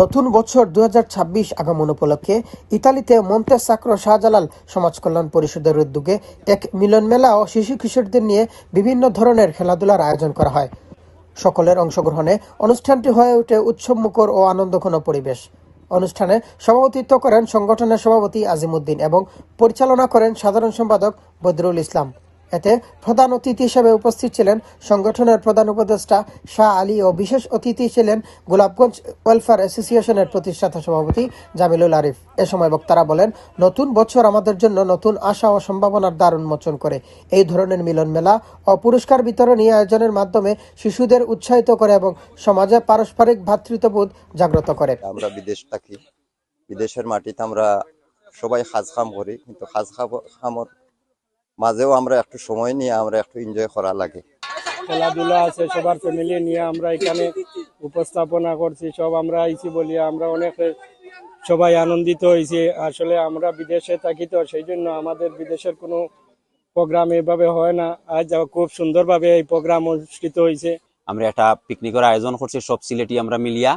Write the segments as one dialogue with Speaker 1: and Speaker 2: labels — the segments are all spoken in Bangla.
Speaker 1: নতুন বছর দু হাজার ছাব্বিশ আগমন উপলক্ষে ইতালিতে মন্তে সাক্রো শাহজালাল সমাজ কল্যাণ পরিষদের উদ্যোগে এক মিলন মেলা ও শিশু কিশোরদের নিয়ে বিভিন্ন ধরনের খেলাধুলার আয়োজন করা হয়। সকলের অংশগ্রহণে অনুষ্ঠানটি হয়ে ওঠে উৎসবমুখর ও আনন্দঘন পরিবেশ। অনুষ্ঠানে সভাপতিত্ব করেন সংগঠনের সভাপতি আজিমুদ্দিন এবং পরিচালনা করেন সাধারণ সম্পাদক বদরুল ইসলাম। এতে প্রধান অতিথি হিসেবে উপস্থিত ছিলেন সংগঠনের প্রধান উপদেষ্টা শাহ আলী ও বিশেষ অতিথি ছিলেন গোলাপগঞ্জ ওয়েলফেয়ার অ্যাসোসিয়েশনের প্রতিষ্ঠাতা সভাপতি জামিলুল আরিফ। এ সময় বক্তারা বলেন, নতুন বছর আমাদের জন্য নতুন আশা ও সম্ভাবনার দ্বার উন্মোচন করে। এই ধরনের মিলন মেলা ও পুরস্কার বিতরণী আয়োজনের মাধ্যমে শিশুদের উৎসাহিত করে এবং সমাজে পারস্পরিক ভ্রাতৃত্ববোধ জাগ্রত করে।
Speaker 2: আমরা বিদেশ থাকি। বিদেশের মাটিতে আমরা সবাই খাজ খাম করি, কিন্তু খাজ খামর মাঝেও আমরা একটু সময় নিয়ে আমরা একটু এনজয় করা লাগে।
Speaker 3: খেলাধুলা আছে সবার ফ্যামিলি নিয়ে আমরা এখানে উপস্থাপনা করছি সব আমরা আইছি বলি আমরা অনেক সবাই আনন্দিত হয়েছি আসলে আমরা বিদেশে থাকি তো সেই জন্য আমাদের বিদেশের কোনো প্রোগ্রাম এভাবে হয় না। আজ খুব সুন্দরভাবে এই প্রোগ্রাম অনুষ্ঠিত হয়েছে
Speaker 4: আমরা একটা পিকনিকের আয়োজন করছি সব সিলেটি আমরা মিলিয়া।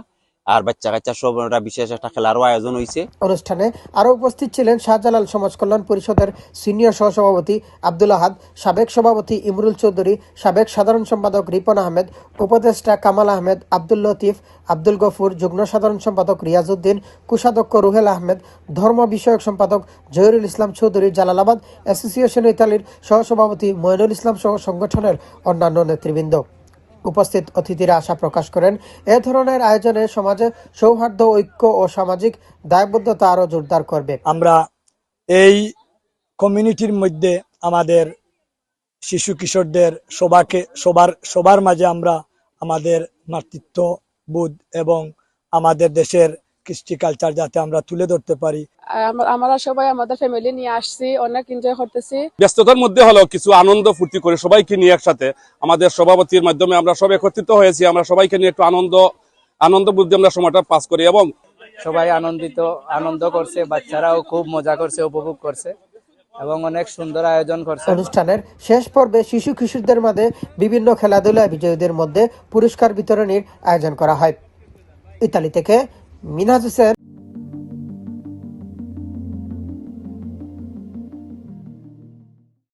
Speaker 4: আর বাচ্চা কাচ্চা সব একটা বিশেষ একটা খেলারও আয়োজন হয়েছে
Speaker 1: অনুষ্ঠানে আরও উপস্থিত ছিলেন শাহজালাল সমাজ কল্যাণ পরিষদের সিনিয়র সহসভাপতি আব্দুল আহাদ, সাবেক সভাপতি ইমরুল চৌধুরী, সাবেক সাধারণ সম্পাদক রিপন আহমেদ, উপদেষ্টা কামাল আহমেদ, আব্দুল লতিফ, আব্দুল গফুর, যুগ্ম সাধারণ সম্পাদক রিয়াজউদ্দিন, কোষাধ্যক্ষ রুহেল আহমেদ, ধর্ম বিষয়ক সম্পাদক জহিরুল ইসলাম চৌধুরী জালালাবাদ, অ্যাসোসিয়েশন ইতালির সহসভাপতি মইনুল ইসলাম সহ সংগঠনের অন্যান্য নেতৃবৃন্দ। উপস্থিত অতিথিরা আশা প্রকাশ করেন। এ ধরনের আয়োজনে সমাজে সৌহার্দ্য, ঐক্য ও সামাজিক দায়বদ্ধতা আরও জোরদার করবে।
Speaker 5: আমরা এই কমিউনিটির মধ্যে আমাদের শিশু কিশোরদের সবাকে, সবার সবার মাঝে আমরা আমাদের মাতৃত্ব বোধ এবং আমাদের দেশের কৃষ্টি কালচার যাতে আমরা তুলে ধরতে পারি।
Speaker 6: আমরা সবাই আমাদের ফ্যামিলি নিয়ে আসছি অনেক এনজয় করতেছি।
Speaker 7: ব্যস্ততার মধ্যে হলেও কিছু আনন্দ ফুর্তি করে সবাইকে নিয়ে একসাথে আমাদের সভাপতির মাধ্যমে আমরা সব একত্রিত হয়েছি আমরা সবাইকে নিয়ে একটু আনন্দ আনন্দ বুদ্ধি আমরা সময়টা পাস করি এবং
Speaker 8: সবাই আনন্দিত আনন্দ করছে বাচ্চারাও খুব মজা করছে উপভোগ করছে এবং অনেক সুন্দর আয়োজন করছে।
Speaker 1: অনুষ্ঠানের শেষ পর্বে শিশু কিশোরদের মাঝে বিভিন্ন খেলাধুলা বিজয়ীদের মধ্যে পুরস্কার বিতরণীর আয়োজন করা হয়। ইতালি থেকে Minha do céu.